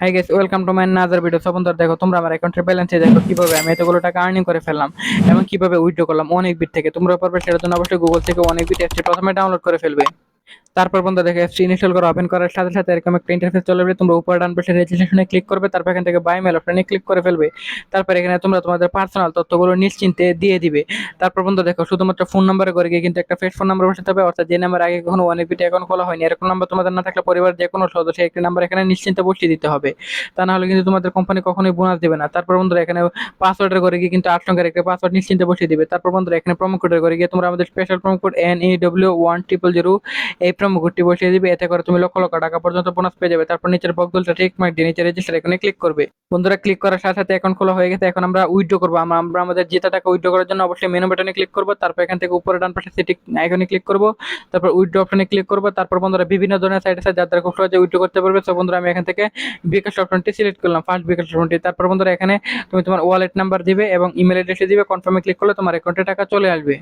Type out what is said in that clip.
Hi guys welcome to my Nazar video সব বন্ধুরা, দেখো, তোমরা আমার অ্যাকাউন্টের ব্যালেন্সে দেখো কীভাবে আমি এতগুলো টাকা আর্নিং করে ফেললাম এবং কীভাবে উইথড্র করলাম অনেক বিট থেকে। তোমরা পারবে সেটার জন্য অবশ্যই গুগল থেকে অনেক বিট অ্যাপটি প্রথমে ডাউনলোড করে ফেলবে। তারপর বন্ধু দেখো অ্যাপটি ইনস্টল করে ওপেন করার সাথে সাথে এরকম একটা ইন্টারফেস চলে আসবে। তোমরা উপরে ডান পাশে রেজিস্ট্রেশনে ক্লিক করবে, তারপর এখান থেকে বাই মেল অপশনে ক্লিক করে ফেলবে। তারপর এখানে তোমরা তোমাদের পার্সোনাল তথ্যগুলো নিশ্চিন্তে দিয়ে দিবে। তারপর বন্ধু দেখো, শুধুমাত্র ফোন নাম্বারে করে গিয়ে কিন্তু একটা ফেস ফোন নাম্বার বসাতে হবে, অর্থাৎ যে নাম্বার আগে কখনো অনেক বিটি অ্যাকাউন্ট খোলা হয়নি, এরকম নাম্বার তোমাদের না থাকলে পরিবার যে কোনো সদস্য একটি নাম্বার এখানে নিশ্চিন্তে বসিয়ে দিতে হবে। তা না হলে কিন্তু তোমাদের কোম্পানি কখনোই বোনাস দেবে না। তারপর বন্ধুরা এখানে পাসওয়ার্ডের করে গিয়ে কিন্তু আট সংখ্যার একটা পাসওয়ার্ড নিশ্চিন্তে বসিয়ে দিবে। তারপর বন্ধুরা এখানে প্রোমো কোডের করে গিয়ে তোমরা আমাদের special promo code N E W one triple zero এই প্রোমো কোডটি বসিয়ে দিবে। এতে করে তুমি লক্ষ লক্ষ টাকা পর্যন্ত বোনাস পেয়ে যাবে। তারপর নিচের বকদলটা ঠিক মার্ক দিয়ে নিচে রেজিস্টার এখানে ক্লিক করবে। বন্ধুরা ক্লিক করার সাথে সাথে অ্যাকাউন্ট খোলা হয়ে গেছে। এখন আমরা উইথড্র করব। আমরা আমাদের জেতা টাকা উইথড্র করার জন্য অবশ্যই মেনু বাটনে ক্লিক করব। তারপর এখান থেকে উপরে ডান পাশে সেটি আইকনে ক্লিক করব। তারপর উইথড্র অপশনে ক্লিক করব। তারপর বন্ধুরা বিভিন্ন ধরনের সাইট আছে যার দ্বারা খুব সহজে উইথড্র করতে পারবে। তো বন্ধুরা আমি এখান থেকে বিকাশ অপশনটি সিলেক্ট করলাম। ফার্স্ট বিকাশ অপশনটি তারপর বন্ধুরা এখানে তুমি তোমার ওয়ালেট নাম্বার দিবে এবং ইমেল অ্যাড্রেসে দিবে। কনফার্মে ক্লিক করলে তোমার অ্যাকাউন্টে টাকা চলে আসবে।